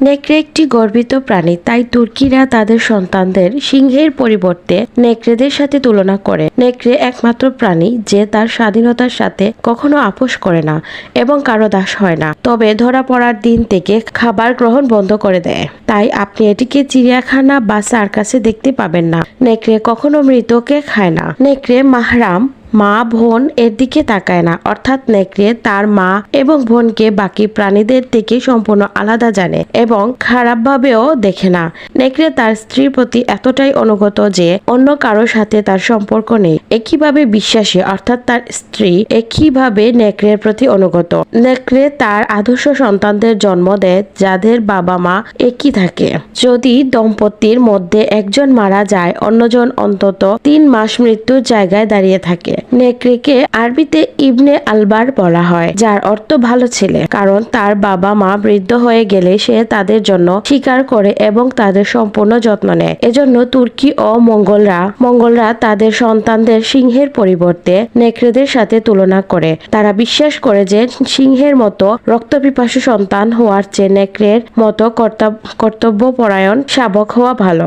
নেকড়ে একটি গর্বিত প্রাণী, তাই তুর্কিরা তাদের সন্তানদের সিংহের পরিবর্তে নেকড়েদের সাথে তুলনা করে। নেকড়ে একমাত্র প্রাণী যে তার স্বাধীনতার সাথে কখনো আপোষ করে না এবং কারও দাস হয় না, তবে ধরা পড়ার দিন থেকে খাবার গ্রহণ বন্ধ করে দেয়। তাই আপনি এটিকে চিড়িয়াখানা বা সার্কাসে দেখতে পাবেন না। নেকড়ে কখনো মৃতকে খায় না। নেকড়ে মাহরাম মা বোন এর দিকে তাকায় না। অর্থাৎ নেকড়ে তার মা এবং বোনকে বাকি প্রাণীদের থেকে সম্পূর্ণ আলাদা জানে এবং খারাপভাবেও দেখে না। নেকড়ে তার স্ত্রীর প্রতি এতটাই অনুগত যে অন্য কারোর সাথে তার সম্পর্ক নেই। একইভাবে বিশ্বাসী? অর্থাৎ তার স্ত্রী একইভাবে নেকড়ের প্রতি অনুগত? নেকড়ে তার আদর্শ সন্তানদের জন্ম দেয়, যাদের বাবা মা একই থাকে। যদি দম্পতির মধ্যে একজন মারা যায়, অন্যজন অন্তত তিন মাস মৃত্যুর জায়গায় দাঁড়িয়ে থাকে। নেকড়েকে আরবিতে ইবনে আলবার বলা হয়, যার অর্থ ভালো ছেলে। কারণ তার বাবা মা বৃদ্ধ হয়ে গেলে সে তাদের জন্য স্বীকার করে এবং তাদের সম্পূর্ণ যত্ন নেয়। এজন্য তুর্কি ও মঙ্গলরা মঙ্গলরা তাদের সন্তানদের সিংহের পরিবর্তে নেকড়েদের সাথে তুলনা করে। তারা বিশ্বাস করে যে সিংহের মতো রক্তপিপাসু সন্তান হওয়ার চেয়ে নেকড়ের মতো কর্তব্য কর্তব্যপরায়ণ শাবক হওয়া ভালো।